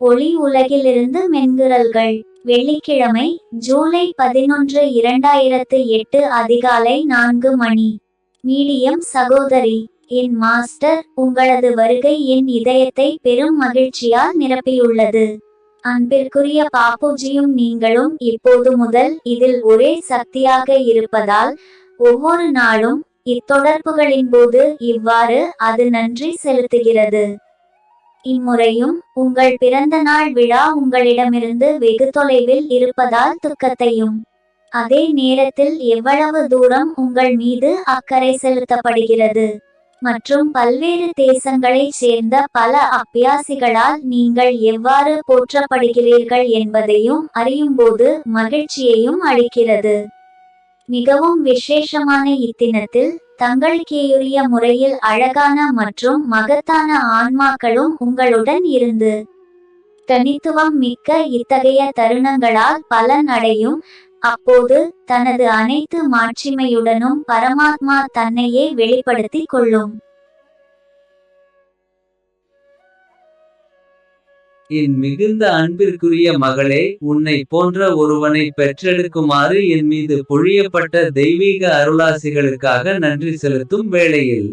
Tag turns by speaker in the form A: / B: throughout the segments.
A: ஒளி உலகிலிருந்து மென்குரல்கள். வெள்ளிக்கிழமை ஜூலை பதினொன்று இரண்டாயிரத்து எட்டு அதிகாலை நான்கு மணி. மீடியம் சகோதரி என் மாஸ்டர் உங்களது வருகை என் இதயத்தை பெரும் மகிழ்ச்சியால் நிரப்பியுள்ளது. அன்பிற்குரிய பாப்புஜியும் நீங்களும் இப்போது முதல் இதில் ஒரே சக்தியாக இருப்பதால் ஒவ்வொரு நாளும் இத்தொடர்புகளின் போது இவ்வாறு அது நன்றி செலுத்துகிறது. இம்முறையும் உங்கள் பிறந்த நாள் விழா உங்களிடமிருந்து வெகு தொலைவில் இருப்பதால் துக்கத்தையும். அதே நேரத்தில் எவ்வளவு தூரம் உங்கள் மீது அக்கறை செலுத்தப்படுகிறது. மற்றும் பல்வேறு தேசங்களைச் சேர்ந்த பல அப்பியாசிகளால் நீங்கள் எவ்வாறு போற்றப்படுகிறீர்கள் என்பதையும் அறியும்போது மகிழ்ச்சியையும் அளிக்கிறது. மிகவும் விசேஷமான இத்தினத்தில் தங்களுக்கேயுரிய முறையில் அழகான மற்றும் மகத்தான ஆன்மாக்களும் உங்களுடன் இருந்து தனித்துவம் மிக்க இத்தகைய தருணங்களால் பலன் அடையும். அப்போது தனது அனைத்து மாட்சிமையுடனும் பரமாத்மா தன்னையே வெளிப்படுத்திக் கொள்ளும்.
B: என் மிகுந்த அன்பிற்குரிய மகளே உன்னை போன்ற ஒருவனை பெற்றெடுக்குமாறு என் மீது பொழியப்பட்ட தெய்வீக அருளாசிகளுக்காக நன்றி செலுத்தும் வேளையில்.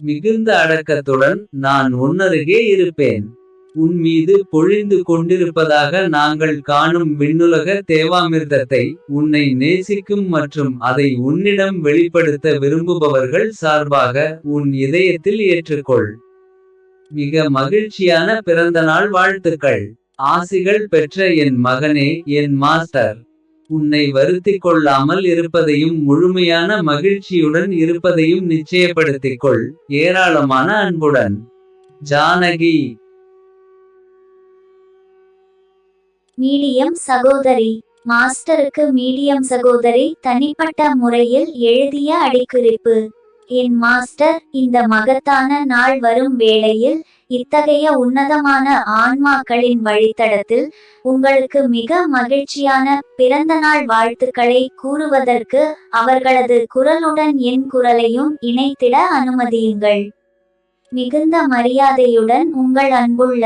B: மிகுந்த அடக்கத்துடன் நான் உன்னருகே இருப்பேன். உன் மீது பொழிந்து கொண்டிருப்பதாக நாங்கள் காணும் விண்ணுலக தேவாமிர்தத்தை உன்னை நேசிக்கும் மற்றும் அதை உன்னிடம் வெளிப்படுத்த விரும்புபவர்கள் சார்பாக உன் இதயத்தில் ஏற்றுக்கொள். மிக மகிழ்ச்சியான பிறந்தநாள் வாழ்த்துக்கள். ஆசிகள் பெற்ற என் மகனே என் மாஸ்டர். உன்னை வருத்திக் கொள்ளாமல் இருப்பதையும் முழுமையான மகிழ்ச்சியுடன் இருப்பதையும் நிச்சயப்படுத்திக் கொள் ஏராளமான அன்புடன். ஜானகி.
A: மீடியம் சகோதரி. மாஸ்டருக்கு மீடியம் சகோதரி தனிப்பட்ட முறையில் எழுதிய அடிக்குறிப்பு. என் மாஸ்டர் இந்த மகத்தான நாள் வரும் வேளையில் இத்தகைய உன்னதமான ஆன்மாக்களின் வழித்தடத்தில் உங்களுக்கு மிக மகிழ்ச்சியான பிறந்த நாள் வாழ்த்துக்களை கூறுவதற்கு அவர்களது குரலுடன் என் குரலையும் இணைத்திட அனுமதியுங்கள். மிகுந்த மரியாதையுடன் உங்கள் அன்புள்ள